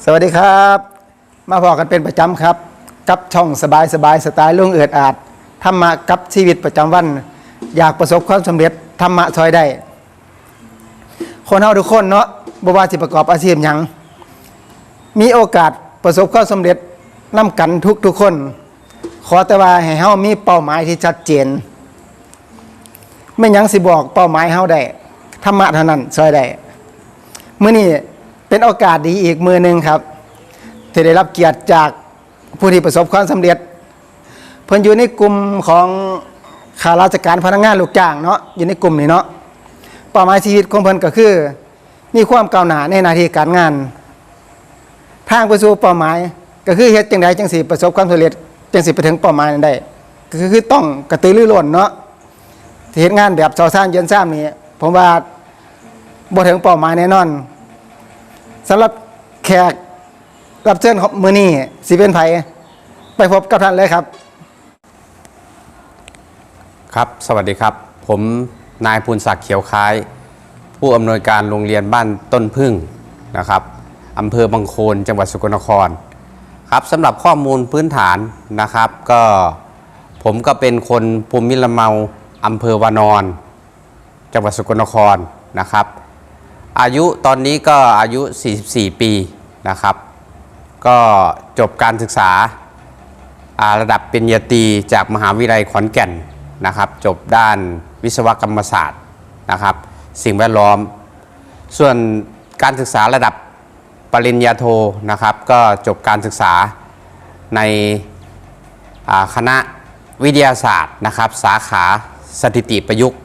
สวัสดีครับ มาพอกันเป็นประจำครับ กับช่องสบายสบายสไตล์ลุงเอิดอาจธรรมะกับชีวิตประจำวัน อยากประสบความสำเร็จธรรมะซอยได้ คนเฮาทุกคนเนาะบ่ว่าสิประกอบอาชีพหยัง มีโอกาสประสบความสำเร็จนํกันทุกทุกคน ขอแต่ว่าให้เฮามีเป้าหมายที่ชัดเจน ไม่หยังสิบอกเป้าหมายเฮาได้ธรรมะเท่านั้นซอยได้มื่อนี้ เป็นโอกาสดีอีกมือหนึ่งครับที่ได้รับเกียรติจากผู้ที่ประสบความสำเร็จ เพิ่นอยู่ในกลุ่มของข้าราชการพนักงานลูกจ้างเนาะอยู่ในกลุ่มนี้เนาะเป้าหมายชีวิตของเพิ่นก็คือ มีความก้าวหน้าในหน้าที่การงาน ทางไปสู่เป้าหมาย ก็คือเฮ็ดจังไดจังสิประสบความสำเร็จจังสิไปถึงเป้าหมายนั้นได้ก็คือต้องกระตือรือร้นเนาะที่เฮ็ดงานแบบเซาซ่านเย็นซ่ามนี่ผมว่าบ่ถึงเป้าหมายแน่นอน สำหรับแขกรับเชิญของมือนี้สิเป็นไผไปพบกับท่านเลยครับ ครับ สวัสดีครับ ผมนายภูนศักดิ์เขียวคล้าย ผู้อำนวยการโรงเรียนบ้านต้นพึ่งนะครับอำเภอบางโคนจังหวัดสกลนครครับสำหรับข้อมูลพื้นฐานนะครับ ก็ผมก็เป็นคนภูมิลำเนาอำเภอวานอน จังหวัดสกลนครนะครับ อายุตอนนี้ก็อายุ 44 ปีนะครับ ก็จบการศึกษาระดับปริญญาตรีจากมหาวิทยาลัยขอนแก่นนะครับ จบด้านวิศวกรรมศาสตร์นะครับ สิ่งแวดล้อม ส่วนการศึกษาระดับปริญญาโทนะครับ ก็จบการศึกษาในคณะวิทยาศาสตร์นะครับ สาขาสถิติประยุกต์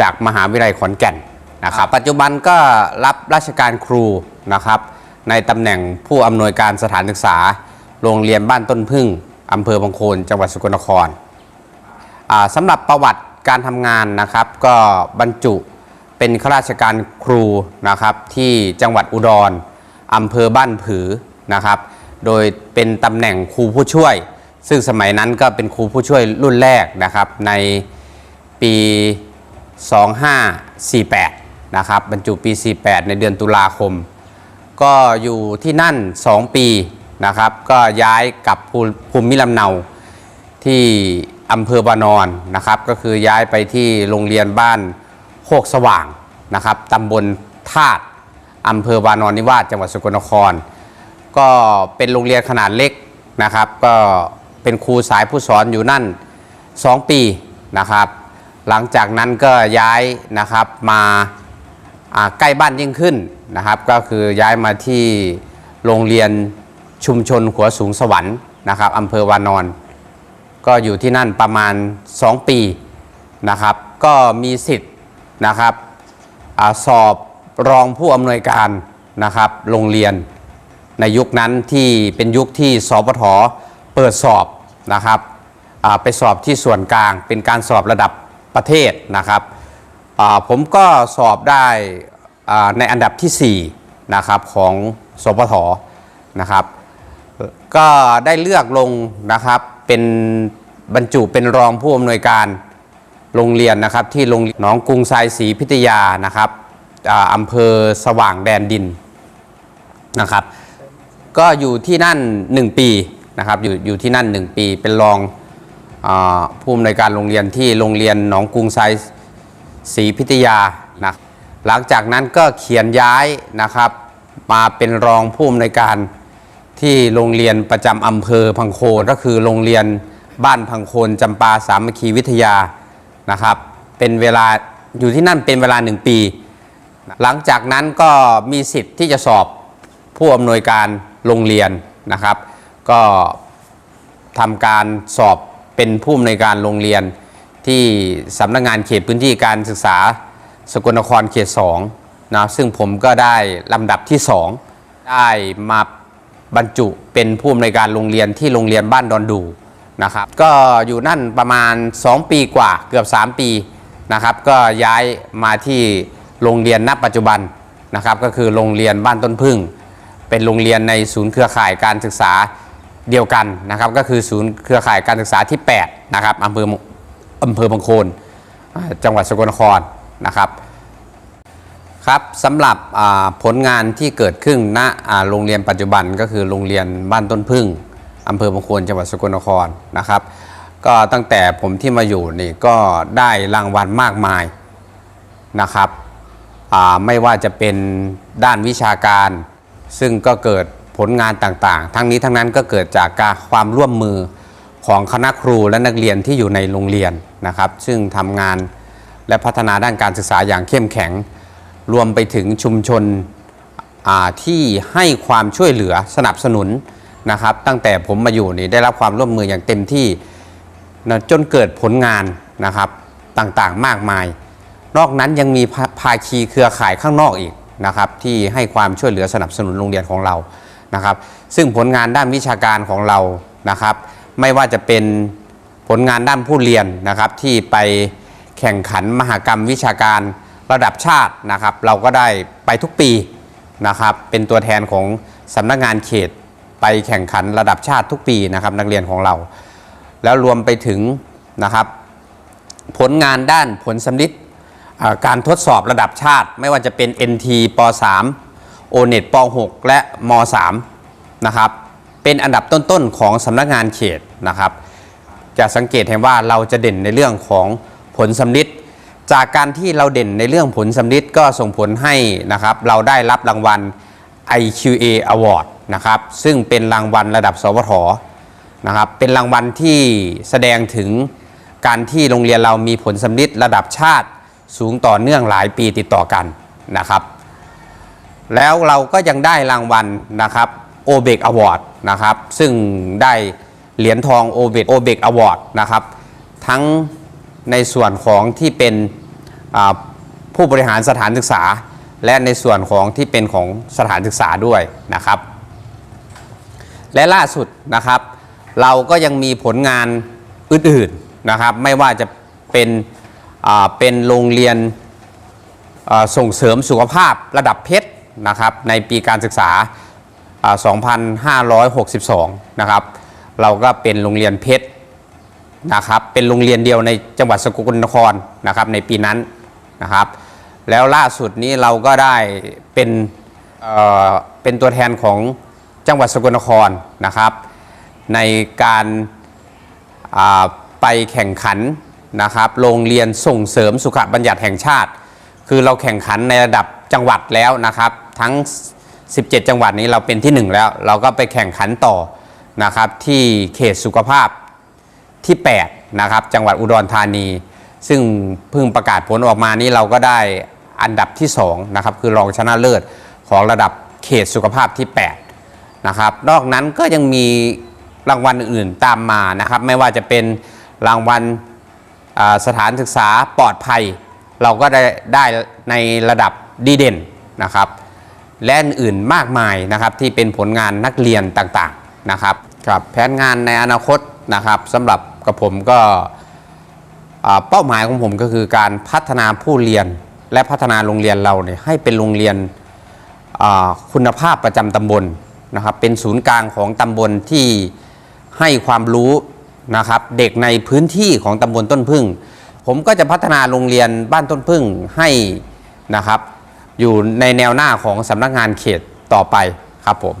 จากมหาวิทยาลัยขอนแก่น นะครับปัจจุบันก็รับราชการครูนะครับ ในตำแหน่งผู้อำนวยการสถานศึกษา โรงเรียนบ้านต้นพึ่งอำเภอบางโคนจังหวัดสกลนครอ่าสำหรับประวัติการทำงานนะครับก็บรรจุเป็นข้าราชการครูนะครับที่จังหวัดอุดรอำเภอบ้านผือนะครับ โดยเป็นตำแหน่งครูผู้ช่วย ซึ่งสมัยนั้นก็เป็นครูผู้ช่วยรุ่นแรกนะครับในปี 2548 นะครับบรรจุปี 48 ในเดือนตุลาคม ก็อยู่ที่นั่น 2 ปีนะครับ ก็ย้ายกลับภูมิลำเนาที่อำเภอบานอนนะครับ ก็คือย้ายไปที่โรงเรียนบ้านโคกสว่างนะครับตำบลธาตุอำเภอบานอนนิวาสจังหวัดสกลนคร ก็เป็นโรงเรียนขนาดเล็กนะครับ ก็เป็นครูสายผู้สอนอยู่นั่น 2 ปีนะครับ หลังจากนั้นก็ย้ายนะครับมา ใกล้บ้านยิ่งขึ้นนะครับ ก็คือย้ายมาที่โรงเรียนชุมชนขัวสูงสวรรค์นะครับอำเภอวานอน ก็อยู่ที่นั่นประมาณ 2 ปีนะครับ ก็มีสิทธิ์นะครับอสอบรองผู้อำนวยการนะครับโรงเรียนในยุคนั้นที่เป็นยุคที่สปทเปิดสอบนะครับไปสอบที่ส่วนกลางเป็นการสอบระดับประเทศนะครับ ผมก็สอบได้ในอันดับที่4นะครับของสปทนะครับก็ได้เลือกลงนะครับเป็นบรรจุเป็นรองผู้อำนวยการโรงเรียนนะครับที่โรงหนองกรุงทรายศรีพิทยานะครับอำเภอสว่างแดนดินนะครับก็อยู่ที่นั่น 1 ปีนะครับอยู่อยู่ที่นั่น 1 ปีเป็นรองอผู้อำนวยการโรงเรียนที่โรงเรียนหนองกรุงไซ ศรีพิทยานะหลังจากนั้นก็เขียนย้ายนะครับ มาเป็นรองผู้อำนวยการที่โรงเรียนประจำอำเภอพังโคนก็คือโรงเรียนบ้านพังโคนจำปาสามัคคีวิทยานะครับเป็นเวลาอยู่ที่นั่นเป็นเวลา1ปี หลังจากนั้นก็มีสิทธิ์ที่จะสอบผู้อำนวยการโรงเรียนนะครับ ก็ทำการสอบเป็นผู้อำนวยการโรงเรียน ที่สำนักงานเขตพื้นที่การศึกษาสกลนครเขต2นะซึ่งผมก็ได้ลำดับที่ 2 ได้มาบรรจุเป็นผู้อำนวยการโรงเรียนที่โรงเรียนบ้านดอนดูนะครับก็อยู่นั่นประมาณ 2 ปีกว่าเกือบ 3 ปีนะครับก็ย้ายมาที่โรงเรียนณปัจจุบันนะครับก็คือโรงเรียนบ้านต้นพึ่ง เป็นโรงเรียนในศูนย์เครือข่ายการศึกษาเดียวกันนะครับก็คือศูนย์เครือข่ายการศึกษาที่ 8 นะครับอำเภอ อำเภอบางโคนจังหวัดสกลนครนะครับครับสำหรับผลงานที่เกิดขึ้นณโรงเรียนปัจจุบันก็คือโรงเรียนบ้านต้นพึ่งอำเภอบางโคนจังหวัดสกลนครนะครับ ก็ตั้งแต่ผมที่มาอยู่นี่ก็ได้รางวัลมากมายนะครับไม่ว่าจะเป็นด้านวิชาการ ซึ่งก็เกิดผลงานต่างๆ ทั้งนี้ทั้งนั้นก็เกิดจากการความร่วมมือ ของคณะครูและนักเรียนที่อยู่ในโรงเรียนนะครับ ซึ่งทำงานและพัฒนาด้านการศึกษาอย่างเข้มแข็ง รวมไปถึงชุมชนที่ให้ความช่วยเหลือสนับสนุนนะครับ ตั้งแต่ผมมาอยู่นี่ได้รับความร่วมมืออย่างเต็มที่นะจนเกิดผลงานนะครับต่างๆมากมาย นอกนั้นยังมีภาภาคีเครือข่ายข้างนอกอีกนะครับ ที่ให้ความช่วยเหลือสนับสนุนโรงเรียนของเรานะครับ ซึ่งผลงานด้านวิชาการของเรานะครับ ไม่ว่าจะเป็นผลงานด้านผู้เรียนนะครับ ที่ไปแข่งขันมหกรรมวิชาการระดับชาตินะครับ เราก็ได้ไปทุกปีนะครับ เป็นตัวแทนของสำนักงานเขตไปแข่งขันระดับชาติทุกปีนะครับ นักเรียนของเรา แล้วรวมไปถึงนะครับผลงานด้านผลสำลิดการทดสอบระดับชาติ ไม่ว่าจะเป็น NT ป .3 ONET ป .6 และม .3 นะครับ เป็นอันดับต้นๆของสำนักงานเขตนะครับ จะสังเกตเห็นว่าเราจะเด่นในเรื่องของผลสำลิดจากการที่เราเด่นในเรื่องผลสำลิดก็ส่งผลให้นะครับเราได้รับรางวัล IQA Award นะครับซึ่งเป็นรางวัลระดับ สวทนะครับเป็นรางวัลที่แสดงถึงการที่โรงเรียนเรามีผลสำลิดระดับชาติสูงต่อเนื่องหลายปีติดต่อกันนะครับ แล้วเราก็ยังได้รางวัลนะครับ โอเบกอวอร์ดนะครับซึ่งได้เหรียญทองโอเบกโอเบกอวอร์ดนะครับทั้งในส่วนของที่เป็นผู้บริหารสถานศึกษา และในส่วนของที่เป็นของสถานศึกษาด้วยนะครับ และล่าสุดนะครับ เราก็ยังมีผลงานอื่นๆนะครับ ไม่ว่าจะเป็นเป็นโรงเรียนส่งเสริมสุขภาพระดับเพชรนะครับในปีการศึกษา 2562 นะครับ เราก็เป็นโรงเรียนเพชรนะครับ เป็นโรงเรียนเดียวในจังหวัดสกลนครนะครับในปีนั้นนะครับ แล้วล่าสุดนี้เราก็ได้เป็นเอ่อเป็นตัวแทนของจังหวัดสกลนครนะครับ ในการาไปแข่งขันนะครับ โรงเรียนส่งเสริมสุขบัญญัติแห่งชาติ คือเราแข่งขันในระดับจังหวัดแล้วนะครับ ทั้ง 17 จังหวัดนี้เราเป็นที่หนึ่งแล้ว เราก็ไปแข่งขันต่อนะครับที่เขตสุขภาพที่8นะครับจังหวัดอุดรธานี ซึ่งเพิ่งประกาศผลออกมานี้เราก็ได้อันดับที่2นะครับคือรองชนะเลิศของระดับเขตสุขภาพที่8นะครับนอกนั้นก็ยังมีรางวัลอื่นๆตามมานะครับไม่ว่าจะเป็นรางวัลสถานศึกษาปลอดภัย เราก็ได้ได้ในระดับดีเด่นนะครับ และอื่นๆมากมายนะครับที่เป็นผลงานนักเรียนต่างๆนะครับครับแผนงานในอนาคตนะครับสำหรับกับผมก็เป้าหมายของผมก็คือการพัฒนาผู้เรียนและพัฒนาโรงเรียนเราเนี่ยให้เป็นโรงเรียนคุณภาพประจำตำบลนะครับเป็นศูนย์กลางของตำบลที่ให้ความรู้นะครับเด็กในพื้นที่ของตำบลต้นพึ่ง ผมก็จะพัฒนาโรงเรียนบ้านต้นพึ่งให้นะครับ อยู่ในแนวหน้าของสำนักงานเขตต่อไปครับผม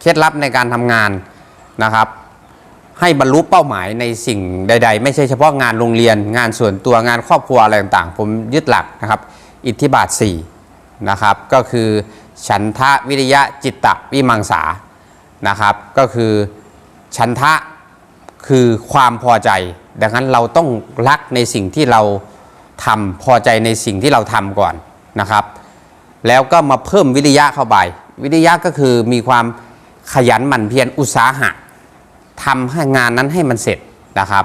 เคล็ดลับในการทำงานนะครับ ให้บรรลุเป้าหมายในสิ่งใด ๆ ไม่ใช่เฉพาะงานโรงเรียน งานส่วนตัวงานครอบครัวอะไรต่างๆ ผมยึดหลักนะครับ อิทธิบาท4นะครับก็คือฉันทะวิริยะจิตตะวิมังสานะครับ ก็คือฉันทะคือความพอใจ ดังนั้นเราต้องรักในสิ่งที่เราทำพอใจในสิ่งที่เราทำก่อน นะครับ แล้วก็มาเพิ่มวิริยะเข้าไป วิริยะก็คือมีความขยันหมั่นเพียรอุตสาหะทำให้งานนั้นให้มันเสร็จนะครับ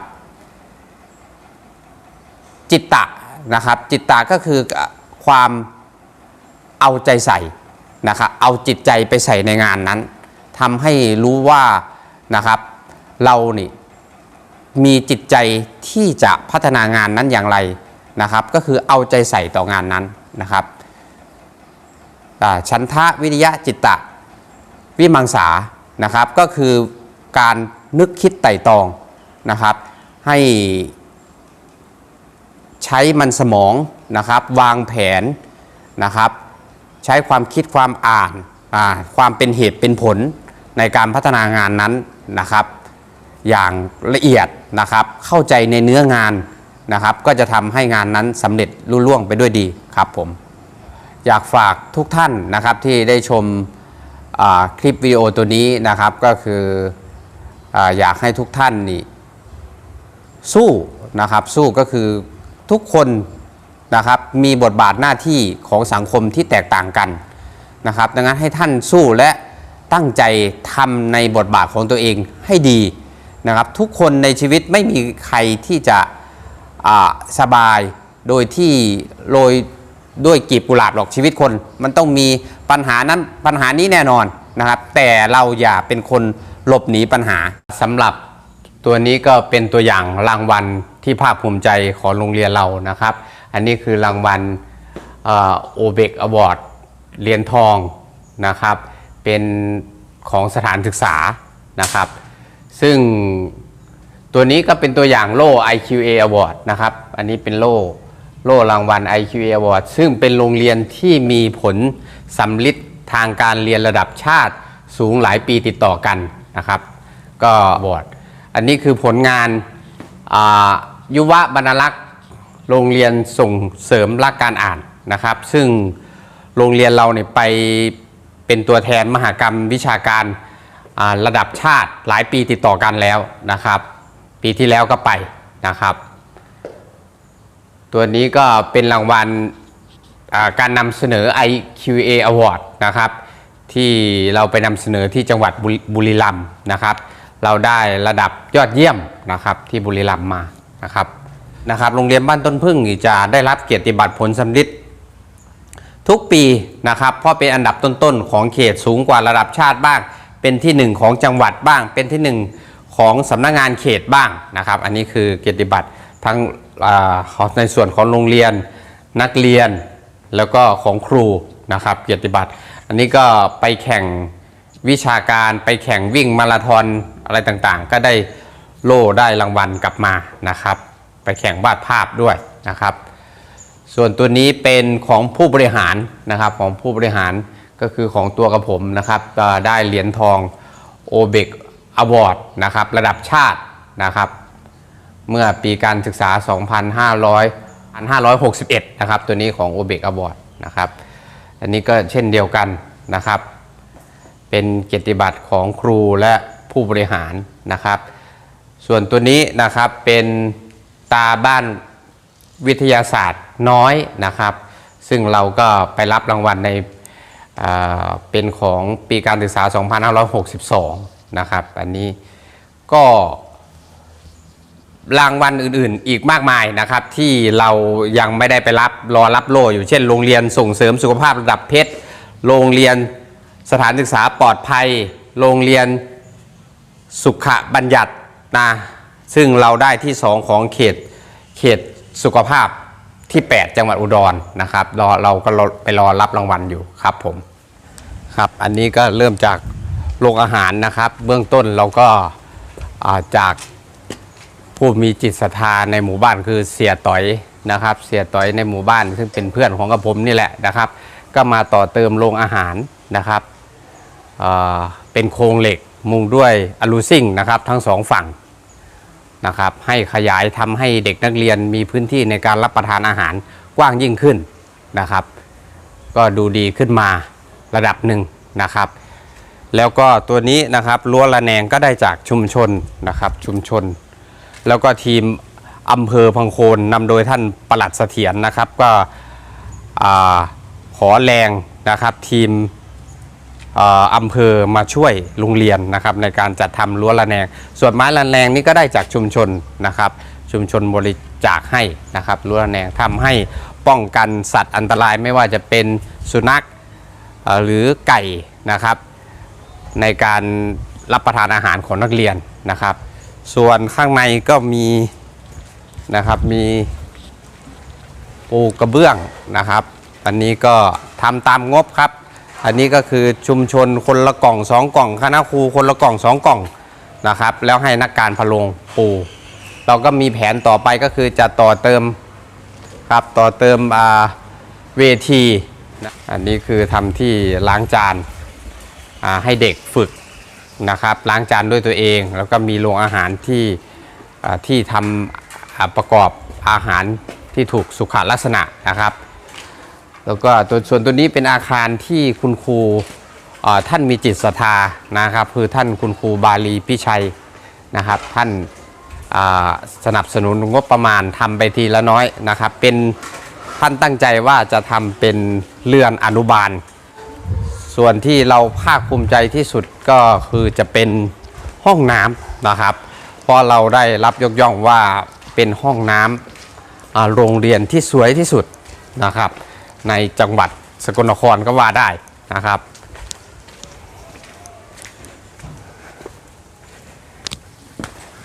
จิตตะนะครับ จิตตะก็คือความเอาใจใส่นะครับเอาจิตใจไปใส่ในงานนั้นทำให้รู้ว่านะครับ เรานี่มีจิตใจที่จะพัฒนางานนั้นอย่างไรนะครับ ก็คือเอาใจใส่ต่องานนั้น นะครับอ่าฉันทะวิริยะจิตตะวิมังสานะครับ ก็คือการนึกคิดไต่ตองนะครับ ให้ใช้มันสมองนะครับ วางแผนนะครับ ใช้ความคิดความอ่านความเป็นเหตุเป็นผลในการพัฒนางานนั้นนะครับ อย่างละเอียดนะครับเข้าใจในเนื้องาน นะครับ ก็จะทำให้งานนั้นสำเร็จรุ่ล่วงไปด้วยดีครับผม อยากฝากทุกท่านนะครับที่ได้ชมคลิปวิดีโอตัวนี้นะครับก็คือออยากให้ทุกท่านนี่สู้นะครับสู้ก็คือทุกคนนะครับมีบทบาทหน้าที่ของสังคมที่แตกต่างกันนะครับ ดังนั้นให้ท่านสู้และตั้งใจทำในบทบาทของตัวเองให้ดีนะครับ ทุกคนในชีวิตไม่มีใครที่จะ สบายโดยที่โรยด้วยกีบกุหลาบหรอกชีวิตคน มันต้องมีปัญหานั้นปัญหานี้แน่นอนนะครับ แต่เราอย่าเป็นคนหลบหนีปัญหาสำหรับตัวนี้ก็เป็นตัวอย่างรางวัลที่ภาคภูมิใจของโรงเรียนเรานะครับ อันนี้คือรางวัลโอเบกอวอร์ดเหรียญทองนะครับ เป็นของสถานศึกษานะครับ ซึ่ง ตัวนี้ก็เป็นตัวอย่างโล่ IQA Award นะครับ อันนี้เป็นโล่โล่รางวัล IQA Award ซึ่งเป็นโรงเรียนที่มีผลสำลิดทางการเรียนระดับชาติสูงหลายปีติดต่อกันนะครับ ก็บอร์ดอันนี้คือผลงานยุวบรรลักษ์โรงเรียนส่งเสริมรักการอ่านนะครับ ซึ่งโรงเรียนเราเนี่ยไปเป็นตัวแทนมหากรรมวิชาการระดับชาติหลายปีติดต่อกันแล้วนะครับ ปีที่แล้วก็ไปนะครับ ตัวนี้ก็เป็นรางวัลการนำเสนอ IQA Award นะครับที่เราไปนำเสนอที่จังหวัดบุรีรัมย์นะครับ เราได้ระดับยอดเยี่ยมนะครับที่บุรีรัมย์มานะครับนะครับโรงเรียนบ้านต้นพึ่งจะได้รับเกียรติบัตรผลสำลิดทุกปีนะครับเพราะเป็นอันดับต้นๆของเขตสูงกว่าระดับชาติบ้าง เป็นที่หนึ่งของจังหวัดบ้าง เป็นที่หนึ่ง ของสำนักงานเขตบ้างนะครับ อันนี้คือเกียรติบัตรทั้งในส่วนของโรงเรียนนักเรียนแล้วก็ของครูนะครับ เกียรติบัตร อันนี้ก็ไปแข่งวิชาการไปแข่งวิ่งมาราธอนอะไรต่างๆ ก็ได้โล่ได้รางวัลกลับมานะครับ ไปแข่งวาดภาพด้วยนะครับ ส่วนตัวนี้เป็นของผู้บริหารนะครับของผู้บริหารก็คือของตัวกับผมนะครับได้เหรียญทองโอเบก อวอร์ดนะครับระดับชาตินะครับ เมื่อปีการศึกษา 2,500 561 นะครับ ตัวนี้ของ o b e c Award นะครับ อันนี้ก็เช่นเดียวกันนะครับ เป็นเกียรติบัตรของครูและผู้บริหารนะครับ ส่วนตัวนี้นะครับเป็นตาบ้านวิทยาศาสตร์น้อยนะครับ ซึ่งเราก็ไปรับรางวัลในเเป็นของปีการศึกษา 2562 นะครับ อันนี้ก็รางวัลอื่นๆ อีกมากมายนะครับ ที่เรายังไม่ได้ไปรับรอรับโล่อยู่เช่น โรงเรียนส่งเสริมสุขภาพระดับเพชรโรงเรียนสถานศึกษาปลอดภัย โรงเรียนสุขบัญญัตินะซึ่งเราได้ที่ 2 ของเขตเขตสุขภาพที่ 8 จังหวัดอุดรนะครับรอเราก็ไปรอรับรางวัลอยู่ครับผมครับ อันนี้ก็เริ่มจาก โรงอาหารนะครับ เบื้องต้นเราก็าจากผู้มีจิตศรัทธาในหมู่บ้านคือเสียต่อยนะครับ เสียต่อยในหมู่บ้านซึ่งเป็นเพื่อนของกระผมนี่แหละนะครับ ก็มาต่อเติมโรงอาหารนะครับเเป็นโครงเหล็กมุงด้วยอลูซิ่งนะครับทั้งสองฝั่งนะครับให้ขยายทำให้เด็กนักเรียนมีพื้นที่ในการรับประทานอาหารกว้างยิ่งขึ้นนะครับ ก็ดูดีขึ้นมาระดับหนึ่งนะครับ แล้วก็ตัวนี้นะครับรั้วระแนงก็ได้จากชุมชนนะครับชุมชน แล้วก็ทีมอำเภอพังโคนนำโดยท่านประหลัดเสถียรนะครับก็ขอแรงนะครับทีมอำเภอมาช่วยโรงเรียนนะครับในการจัดทำรั้วระแนง ส่วนไม้ระแนงนี่ก็ได้จากชุมชนนะครับชุมชนบริจาคให้นะครับรั้วระแนงทำให้ป้องกันสัตว์อันตรายไม่ว่าจะเป็นสุนัขหรือไก่นะครับ ในการรับประทานอาหารของนักเรียนนะครับ ส่วนข้างในก็มีนะครับมีปูกระเบื้องนะครับ อันนี้ก็ทำตามงบครับ อันนี้ก็คือชุมชนคนละกล่องสองกล่องคณะครูคนละกล่องสองกล่องนะครับ แล้วให้นักการพะโลงปูเราก็มีแผนต่อไปก็คือจะต่อเติมครับต่อเติมเวทีนะอันนี้คือทำที่ล้างจาน ให้เด็กฝึกนะครับล้างจานด้วยตัวเอง แล้วก็มีโรงอาหารที่ที่ทำประกอบอาหารที่ถูกสุขลักษณะนะครับ แล้วก็ตัวส่วนตัวนี้เป็นอาคารที่คุณครูท่านมีจิตศรัทธานะครับ คือท่านคุณครูบาลีพิชัยนะครับ ท่านสนับสนุนงบประมาณทำไปทีละน้อยนะครับ เป็นท่านตั้งใจว่าจะทำเป็นเรือนอนุบาล ส่วนที่เราภาคภูมิใจที่สุดก็คือจะเป็นห้องน้ำนะครับ เพราะเราได้รับยกย่องว่าเป็นห้องน้ำโรงเรียนที่สวยที่สุดนะครับ ในจังหวัดสกลนครก็ว่าได้นะครับ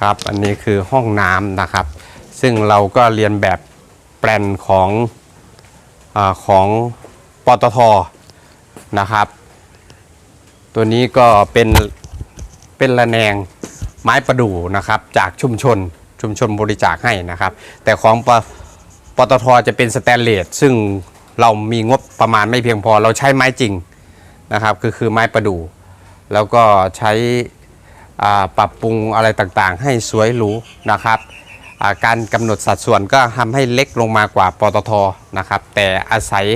ครับอันนี้คือห้องน้ำนะครับ ซึ่งเราก็เรียนแบบแปลนของอของปตท นะครับ ตัวนี้ก็เป็นเป็นระแนงไม้ประดู่นะครับ จากชุมชนชุมชนบริจาคให้นะครับ แต่ของปปตทจะเป็นสแตนเลสซึ่งเรามีงบประมาณไม่เพียงพอเราใช้ไม้จริงนะครับ คือคือไม้ประดู่แล้วก็ใช้ปรับปรุงอะไรต่างๆ ให้สวยหรูนะครับาการกำหนดสัดส่วนก็ทำให้เล็กลงมากว่าปตทนะครับ แต่อาศัย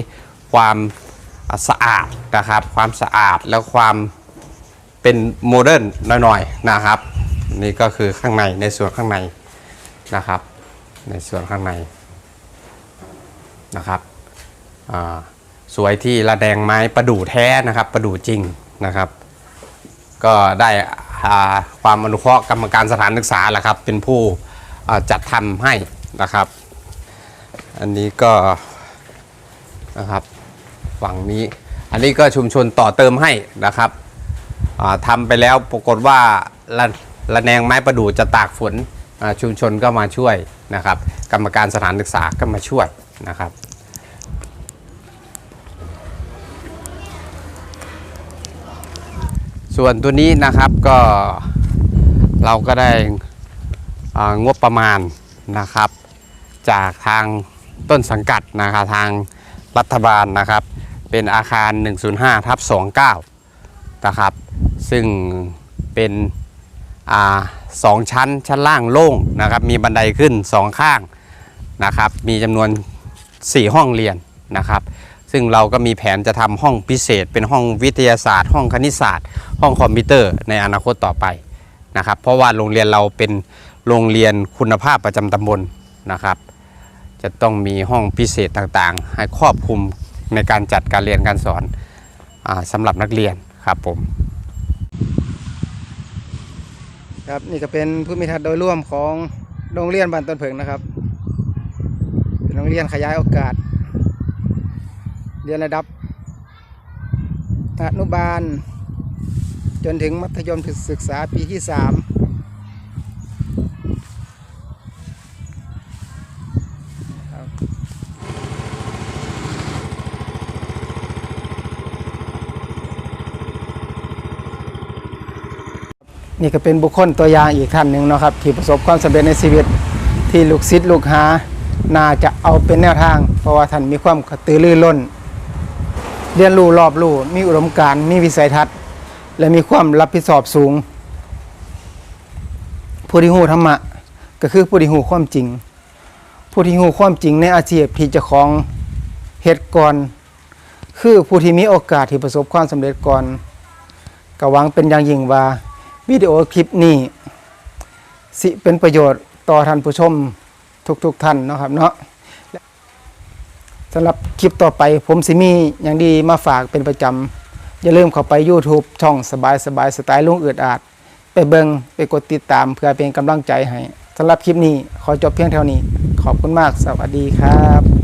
ความ สะอาดนะครับ ความสะอาดแล้วความเป็นโมเดิร์นหน่อยๆนะครับ นี่ก็คือข้างในในส่วนข้างในนะครับ ในส่วนข้างในนะครับสวยที่ระแดงไม้ประดู่แท้นะครับ ประดู่จริงนะครับ ก็ได้ความอนุเคราะห์กรรมการสถานศึกษาแหละครับ เป็นผู้จัดทำให้นะครับ อันนี้ก็นะครับ ฝั่งนี้ อันนี้ก็ชุมชนต่อเติมให้นะครับอ่าทำไปแล้วปรากฏว่าระระแนงไม้ประดู่จะตากฝนชุมชนก็มาช่วยนะครับ กรรมการสถานศึกษาก็มาช่วยนะครับส่วนตัวนี้นะครับก็เราก็ได้งบประมาณนะครับ จากทางต้นสังกัดนะครับทางรัฐบาลนะครับ เป็นอาคาร 105ทับ29 นะครับ ซึ่งเป็นอ่าสองชั้นชั้นล่างโล่งนะครับ มีบันไดขึ้นสองข้างนะครับ มีจำนวน 4 ห้องเรียนนะครับ ซึ่งเราก็มีแผนจะทำห้องพิเศษ เป็นห้องวิทยาศาสตร์ ห้องคณิตศาสตร์ ห้องคอมพิวเตอร์ในอนาคตต่อไปนะครับ เพราะว่าโรงเรียนเราเป็นโรงเรียนคุณภาพประจำตำบลนะครับ จะต้องมีห้องพิเศษต่างๆ ให้ครอบคลุม ในการจัดการเรียนการสอนอสำหรับนักเรียนครับผมครับนี่ก็เป็นผู้มีทัศน์โดยร่วมของโรงเรียนบ้านต้นเพิงนะครับ เป็นโรงเรียนขยายโอกาส เรียนระดับอนุบาล จนถึงมัธยมศึกษาปีที่สาม นี่ก็เป็นบุคคลตัวอย่างอีกท่านหนึ่งนะครับ ที่ประสบความสำเร็จในชีวิตที่ลูกศิษย์ลูกหาน่าจะเอาเป็นแนวทาง เพราะว่าท่านมีความกระตือรือร้น เรียนรู้รอบรู้มีอุดมการณ์มีวิสัยทัศน์ และมีความรับผิดชอบสูง ผู้ที่หูธรรมะก็คือผู้ที่หูความจริง ผู้ที่หูความจริงในอาชีพที่จะของเหตุก่อนคือผู้ที่มีโอกาสที่ประสบความสำเร็จก่อนก็หวังเป็นอย่างยิ่งว่า วิดีโอคลิปนี้ สิเป็นประโยชน์ต่อท่านผู้ชมทุกๆทท่านเนาะครับเนาะสำหรับคลิปต่อไปผมสิมีอย่างดีมาฝากเป็นประจำ อย่าลืมเข้าไป YouTube ช่องสบายสบายสไตล์ลุงเอือดอาด ไปเบิงไปกดติดตามเพื่อเป็นกำลังใจให้สำหรับคลิปนี้ขอจบเพียงเท่านี้ ขอบคุณมากสวัสดีครับ